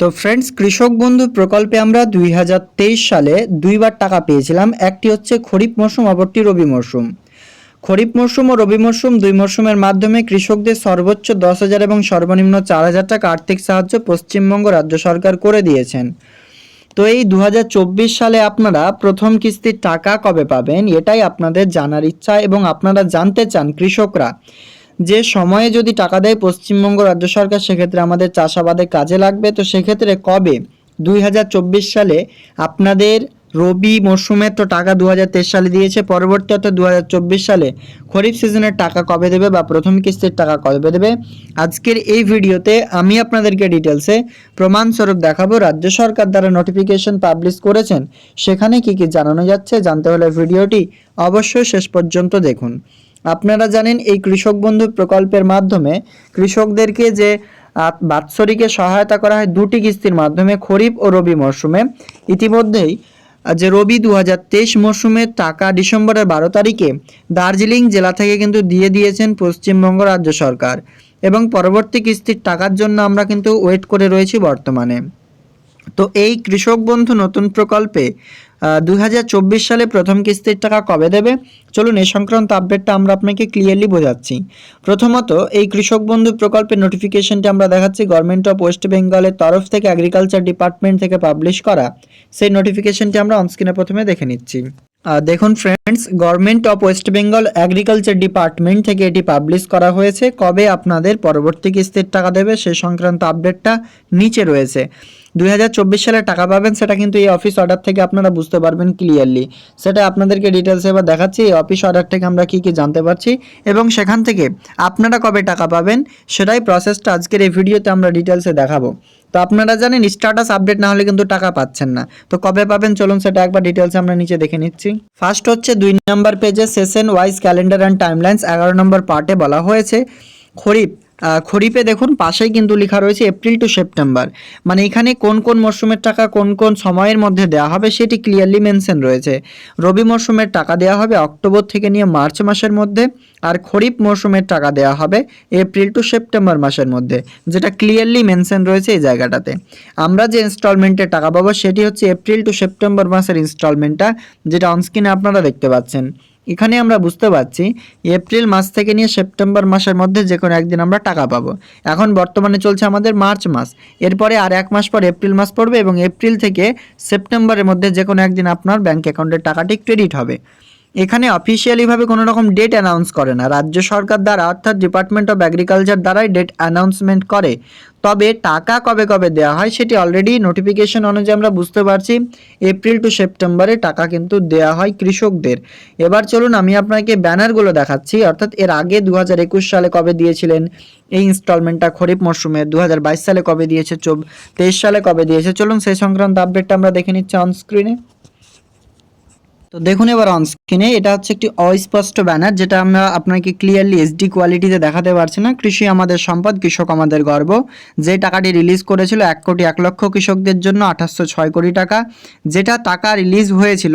তো ফ্রেন্ডস কৃষক বন্ধু প্রকল্পে আমরা দুই হাজার তেইশ সালে দুইবার টাকা পেয়েছিলাম। একটি হচ্ছে খরিফ মরশুম অপরটি রবি মরশুম খরিফ মরশুম ও রবি মরশুম দুই মরশুমের মাধ্যমে কৃষকদের সর্বোচ্চ দশ হাজার এবং সর্বনিম্ন চার হাজার টাকা আর্থিক সাহায্য পশ্চিমবঙ্গ রাজ্য সরকার করে দিয়েছেন। তো এই দু হাজার চব্বিশ সালে আপনারা প্রথম কিস্তির টাকা কবে পাবেন, এটাই আপনাদের জানার ইচ্ছা এবং আপনারা জানতে চান কৃষকরা। যে সময়ে যদি টাকা দেয় পশ্চিমবঙ্গ রাজ্য সরকার, সেক্ষেত্রে আমাদের চাষাবাদে কাজে লাগবে। তো সেক্ষেত্রে কবে? দুই হাজার চব্বিশ সালে আপনাদের রবি মরশুমের তো টাকা দু হাজার তেইশ সালে দিয়েছে, পরবর্তী অর্থাৎ দু সালে। খরিফ সিজনের টাকা কবে দেবে বা প্রথম কিস্তির টাকা কবে দেবে? আজকের এই ভিডিওতে আমি আপনাদেরকে ডিটেলসে প্রমাণস্বরূপ দেখাবো। রাজ্য সরকার দ্বারা নোটিফিকেশন পাবলিশ করেছেন। সেখানে কি কি জানানো যাচ্ছে জানতে হলে ভিডিওটি অবশ্যই শেষ পর্যন্ত দেখুন। আপনারা জানেন এই কৃষক বন্ধু প্রকল্পের মাধ্যমে কৃষকদেরকে যে বাৎসরিকে সহায়তা করা হয় দুটি কিস্তির মাধ্যমে, খরিফ ও রবি মরশুমে। ইতিমধ্যেই যে রবি দু হাজার তেইশ মরশুমের টাকা ডিসেম্বরের বারো তারিখে দার্জিলিং জেলা থেকে কিন্তু দিয়ে দিয়েছেন পশ্চিমবঙ্গ রাজ্য সরকার এবং পরবর্তী কিস্তির টাকার জন্য আমরা কিন্তু ওয়েট করে রয়েছি বর্তমানে। তো এই কৃষক বন্ধু নতুন প্রকল্পে দু হাজার চব্বিশ সালে প্রথম কিস্তির টাকা কবে দেবে? চলুন এই সংক্রান্ত আপডেটটা আমরা আপনাকে ক্লিয়ারলি বোঝাচ্ছি। প্রথমত, এই কৃষক বন্ধু প্রকল্পের নোটিফিকেশনটি আমরা দেখাচ্ছি গভর্নমেন্ট অফ ওয়েস্ট বেঙ্গলের তরফ থেকে এগ্রিকালচার ডিপার্টমেন্ট থেকে পাবলিশ করা। সেই নোটিফিকেশনটি আমরা অনস্ক্রিনে প্রথমে দেখে নিচ্ছি। দেখুন friends government of West Bengal agriculture department থেকে এটি পাবলিশ করা হয়েছে। কবে আপনাদের পরবর্তী কিস্তির টাকা দেবে? সে সংক্রান্ত আপডেটটা নিচে রয়েছে। দুই হাজার চব্বিশ সালে টাকা পাবেন, সেটা কিন্তু এই অফিস অর্ডার থেকে আপনারা বুঝতে পারবেন ক্লিয়ারলি সেটা আপনাদেরকে ডিটেলস এবার দেখাচ্ছি, এই অফিস অর্ডার থেকে আমরা কি কি জানতে পারছি এবং সেখান থেকে আপনারা কবে টাকা পাবেন, সেটাই প্রসেসটা আজকের এই ভিডিওতে আমরা ডিটেলসে দেখাবো। তো আপনারা জানেন স্ট্যাটাস আপডেট না হলে কিন্তু টাকা পাচ্ছেন না। তো কবে পাবেন, চলুন সেটা একবার ডিটেলসে আমরা নিচে দেখে নিচ্ছি। ফার্স্ট হচ্ছে দুই নম্বর পেজে session wise calendar and timelines এগারো নম্বর পার্টে বলা হয়েছে। খরিফ খরিফে দেখুন, পাশেই কিন্তু লেখা রয়েছে এপ্রিল টু সেপ্টেম্বর মানে এখানে কোন কোন মরশুমের টাকা কোন কোন সময়ের মধ্যে দেওয়া হবে সেটি ক্লিয়ারলি মেনশন রয়েছে। রবি মরশুমের টাকা দেওয়া হবে অক্টোবর থেকে নিয়ে মার্চ মাসের মধ্যে, আর খরিফ মরশুমের টাকা দেওয়া হবে এপ্রিল টু সেপ্টেম্বর মাসের মধ্যে, যেটা ক্লিয়ারলি মেনশন রয়েছে এই জায়গাটাতে। আমরা যে ইনস্টলমেন্টের টাকা পাবো সেটি হচ্ছে এপ্রিল টু সেপ্টেম্বর মাসের ইনস্টলমেন্টটা যেটা অনস্ক্রিনে আপনারা দেখতে পাচ্ছেন। এখানে আমরা বুঝতে পারছি এপ্রিল মাস থেকে নিয়ে সেপ্টেম্বর মাসের মধ্যে যে কোনো একদিন আমরা টাকা পাবো। এখন বর্তমানে চলছে আমাদের মার্চ মাস। এরপরে আর এক মাস পর এপ্রিল মাস পড়বে এবং এপ্রিল থেকে সেপ্টেম্বরের মধ্যে যে কোনো একদিন আপনার ব্যাঙ্ক অ্যাকাউন্টের টাকাটি ক্রেডিট হবে। এখানে অফিসিয়ালিভাবে কোনো রকম ডেট অ্যানাউন্স করে না। রাজ্য সরকার দ্বারা অর্থাৎ ডিপার্টমেন্ট অফ এগ্রিকালচার দ্বারাই ডেট অ্যানাউন্সমেন্ট করে। তবে টাকা কবে কবে দেওয়া হয় সেটি অলরেডি নোটিফিকেশন অনুযায়ী আমরা বুঝতে পারছি। এপ্রিল টু সেপ্টেম্বরে টাকা কিন্তু দেওয়া হয় কৃষকদের। এবার চলুন আমি আপনাকে ব্যানারগুলো দেখাচ্ছি। অর্থাৎ এর আগে দু হাজার একুশ সালে কবে দিয়েছিলেন এই ইনস্টলমেন্টটা খরিফ মরশুমে? দু হাজার বাইশ সালে কবে দিয়েছে? তেইশ সালে কবে দিয়েছে? চলুন সেই সংক্রান্ত আপডেটটা আমরা দেখে নিচ্ছি অন স্ক্রিনে তো দেখুন এবার অন স্ক্রিনে এটা হচ্ছে একটি অস্পষ্ট ব্যানার যেটা আমরা আপনাকে ক্লিয়ারলি এইচডি কোয়ালিটিতে দেখাতে পারছি না। কৃষি আমাদের সম্পদ, কৃষক আমাদের গর্ব। যে টাকাটি রিলিজ করেছিল এক কোটি এক লক্ষ কৃষকদের জন্য আঠাশশো ছয় কোটি টাকা, যেটা টাকা রিলিজ হয়েছিল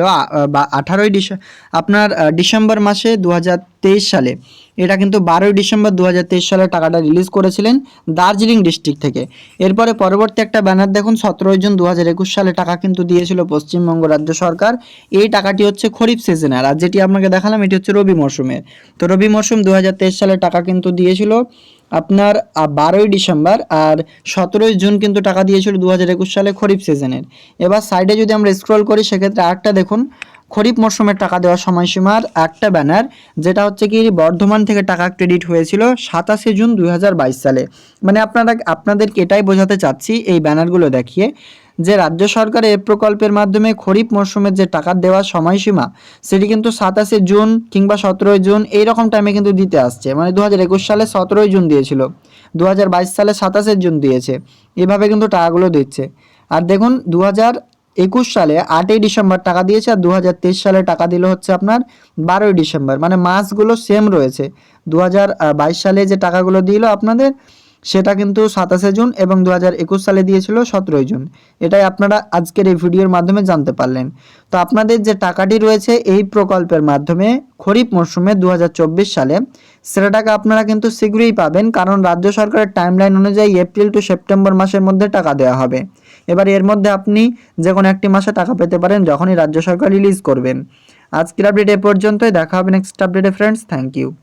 বা, আঠারোই ডিসে আপনার ডিসেম্বর মাসে দু হাজার সালে। এটা কিন্তু বারোই ডিসেম্বর দু হাজার তেইশ সালে টাকাটা রিলিজ করেছিলেন দার্জিলিং ডিস্ট্রিক্ট থেকে। এরপরে পরবর্তী একটা ব্যানার দেখুন, সতেরোই জুন দু হাজার একুশ সালে টাকা কিন্তু দিয়েছিল পশ্চিমবঙ্গ রাজ্য সরকার। এই টাকাটি হচ্ছে খরিফ সিজনের আর যেটি আপনাকে দেখালাম, এটি হচ্ছে রবি মরশুমের তো রবি মরশুম দু হাজার তেইশ সালে টাকা কিন্তু দিয়েছিল আপনার বারোই ডিসেম্বর আর সতেরোই জুন কিন্তু টাকা দিয়েছিল দু হাজার একুশ সালে খরিফ সিজনের। এবার সাইডে যদি আমরা স্ক্রল করি, সেক্ষেত্রে আটটা দেখুন, খরিফ মরশুমের টাকা দেওয়ার সময়সীমার একটা ব্যানার যেটা হচ্ছে কি বর্ধমান থেকে টাকা ক্রেডিট হয়েছিল সাতাশে জুন দু হাজার বাইশ সালে। মানে আপনারা, আপনাদেরকে এটাই বোঝাতে চাচ্ছি, এই ব্যানারগুলো দেখিয়ে। যে রাজ্য সরকার এ প্রকল্পের মাধ্যমে খরিফ মরশুমের যে টাকা দেওয়ার সময়সীমা, সেটি কিন্তু সাতাশে জুন কিংবা সতেরোই জুন এই রকম টাইমে কিন্তু দিতে আসছে। মানে দু হাজার একুশ সালে সতেরোই জুন দিয়েছিল দু হাজার বাইশ সালে সাতাশে জুন দিয়েছে। এভাবে কিন্তু টাকাগুলো দিচ্ছে। আর দেখুন দু হাজার একুশ সালে আটই ডিসেম্বর টাকা দিয়েছে আর দু হাজার তেইশ সালে টাকা দিল হচ্ছে আপনার বারোই ডিসেম্বর। মানে মাসগুলো সেম রয়েছে। দু হাজার বাইশ সালে যে টাকাগুলো দিল আপনাদের সেটা কিন্তু সাতাশে জুন এবং দু হাজার একুশ সালে দিয়েছিল সতেরোই জুন। এটাই আপনারা আজকের এই ভিডিওর মাধ্যমে জানতে পারলেন। তো আপনাদের যে টাকাটি রয়েছে এই প্রকল্পের মাধ্যমে খরিফ মরশুমে দু হাজার চব্বিশ সালে, সেটা টাকা আপনারা কিন্তু শীঘ্রই পাবেন কারণ রাজ্য সরকারের টাইমলাইন অনুযায়ী এপ্রিল টু সেপ্টেম্বর মাসের মধ্যে টাকা দেওয়া হবে। এবার এর মধ্যে আপনি যে কোনো একটি মাসে টাকা পেতে পারেন যখনই রাজ্য সরকার রিলিজ করবেন। আজকের আপডেট এ পর্যন্তই। দেখা হবে নেক্সট আপডেটে ফ্রেন্ডস থ্যাংক ইউ